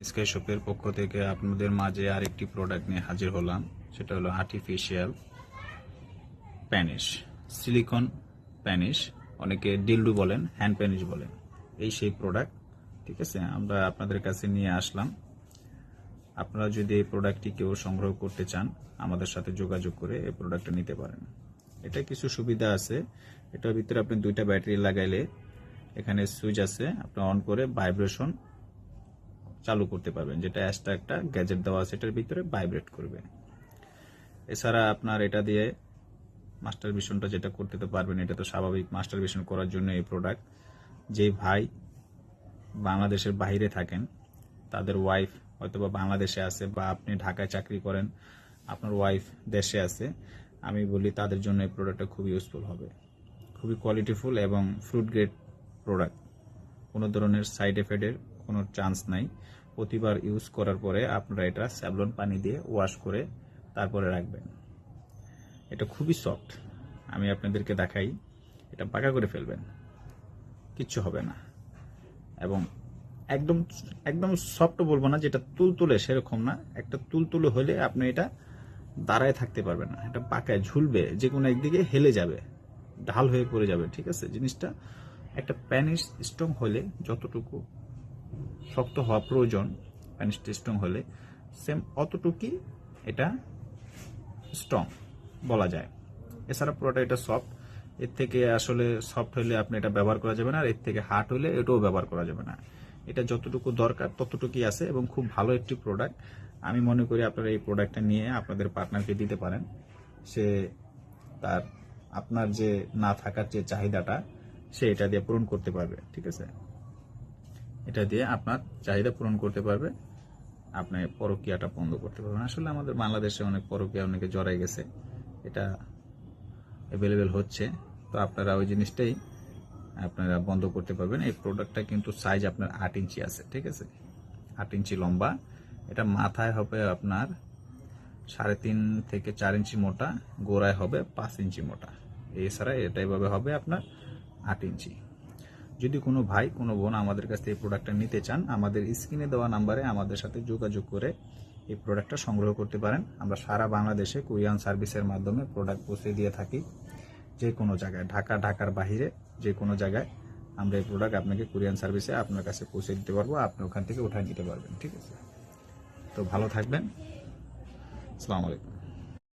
Sky শপের পক্ষ থেকে আপনাদের মাঝে আরেকটি প্রোডাক্ট নিয়ে হাজির হলাম। সেটা হলো আর্টিফিশিয়াল প্যানিশ সিলিকন প্যানিশ অনেকে ডিলডু বলেন হ্যান্ড প্যানিশ বলেন। এই সেই প্রোডাক্ট ঠিক আছে? আমরা আপনাদের কাছে নিয়ে আসলাম। আপনারা যদি এই প্রোডাক্টটি কেউ সংগ্রহ করতে চান, আমাদের সাথে যোগাযোগ করে এই প্রোডাক্টটা নিতে পারেন। এটা কিছু সুবিধা আছে। এটার ভিতরে আপনি দুইটা ব্যাটারি লাগাইলে এখানে সুইচ আছে, আপনি অন করে ভাইব্রেশন চালু করতে পারবেন, যেটা এক্সট্রা একটা গ্যাজেট দেওয়া আছে এটার ভিতরে ভাইব্রেট করবে। এছাড়া আপনার এটা দিয়ে মাস্টার ভিশনটা যেটা করতে তো পারবেন, এটা তো স্বাভাবিক মাস্টার ভিশন করার জন্য এই প্রোডাক্ট যে ভাই বাংলাদেশের বাইরে থাকেন, তাদের ওয়াইফ হয়তোবা বাংলাদেশে আছে বা আপনি ঢাকায় চাকরি করেন, আপনার ওয়াইফ দেশে আছে, আমি বলি তাদের জন্য এই প্রোডাক্টটা খুব ইউজফুল হবে। খুবই কোয়ালিটিফুল এবং ফ্রুট গ্রেড প্রোডাক্ট কোনো ধরনের সাইড এফেক্টের কোনো চান্স নাই। প্রতিবার ইউজ করার পরে আপনারা এটা স্যাবলন পানি দিয়ে ওয়াশ করে তারপরে রাখবেন। এটা খুবই সফট আমি আপনাদেরকে দেখাই। এটা পাকা করে ফেলবেন। কিচ্ছু হবে না। এবং একদম একদম সফট বলব না, যেটা তুলতুলে সেরকম না। একটা তুলতুলে হলে আপনি এটা দাঁড়ায় থাকতে পারবেন না। এটা পাকায় ঝুলবে যে কোনো একদিকে হেলে যাবে, ঢাল হয়ে পড়ে যাবে, ঠিক আছে? জিনিসটা একটা প্যানিশ স্ট্রং হলে যতটুকু শক্ত হওয়া প্রয়োজন প্যানিশটা স্ট্রং হলে সেম অতটুকুই এটা স্ট্রং বলা যায়। এছাড়া পুরোটা এটা সফট এর থেকে আসলে সফট হলে আপনি এটা ব্যবহার করা যাবে না, আর এর থেকে হার্ড হলে এটাও ব্যবহার করা যাবে না। এটা যতটুকু দরকার ততটুকুই আছে এবং খুব ভালো একটি প্রোডাক্ট আমি মনে করি আপনারা এই প্রোডাক্টটা নিয়ে আপনাদের পার্টনারকে দিতে পারেন। সে তার, আপনার যে না থাকার যে চাহিদাটা, সে এটা দিয়ে পূরণ করতে পারবে, ঠিক আছে? এটা দিয়ে আপনার চাহিদা পূরণ করতে পারবে। আপনি পরকিয়াটা বন্ধ করতে পারবেন। আসলে আমাদের বাংলাদেশে অনেক পরকিয়া অনেকে জড়াই গেছে। এটা অ্যাভেলেবেল হচ্ছে। তো আপনারা ওই জিনিসটাই আপনারা বন্ধ করতে পারবেন। এই প্রোডাক্টটা কিন্তু সাইজ আপনার আট ইঞ্চি আছে, ঠিক আছে? আট ইঞ্চি লম্বা। এটা মাথায় হবে আপনার সাড়ে তিন থেকে চার ইঞ্চি মোটা, গোড়ায় হবে পাঁচ ইঞ্চি মোটা। এছাড়া এটা এভাবে হবে আপনার আট ইঞ্চি। যদি কোনো ভাই, কোনো বোন আমাদের কাছ থেকে এই প্রোডাক্টটা নিতে চান, আমাদের স্ক্রিনে দেওয়া নাম্বারে আমাদের সাথে যোগাযোগ করে এই প্রোডাক্টটা সংগ্রহ করতে পারেন। আমরা সারা বাংলাদেশে কুরিয়ান সার্ভিসের মাধ্যমে প্রোডাক্ট পৌঁছে দিয়ে থাকি। যে কোনো জায়গায়, ঢাকা, ঢাকার বাইরে যে কোনো জায়গায় আমরা এই প্রোডাক্ট আপনাকে কুরিয়ান সার্ভিসে আপনার কাছে পৌঁছে দিতে পারব, আপনি ওখান থেকে উঠায় নিতে পারবেন, ঠিক আছে? তো ভালো থাকবেন। আসসালামু আলাইকুম।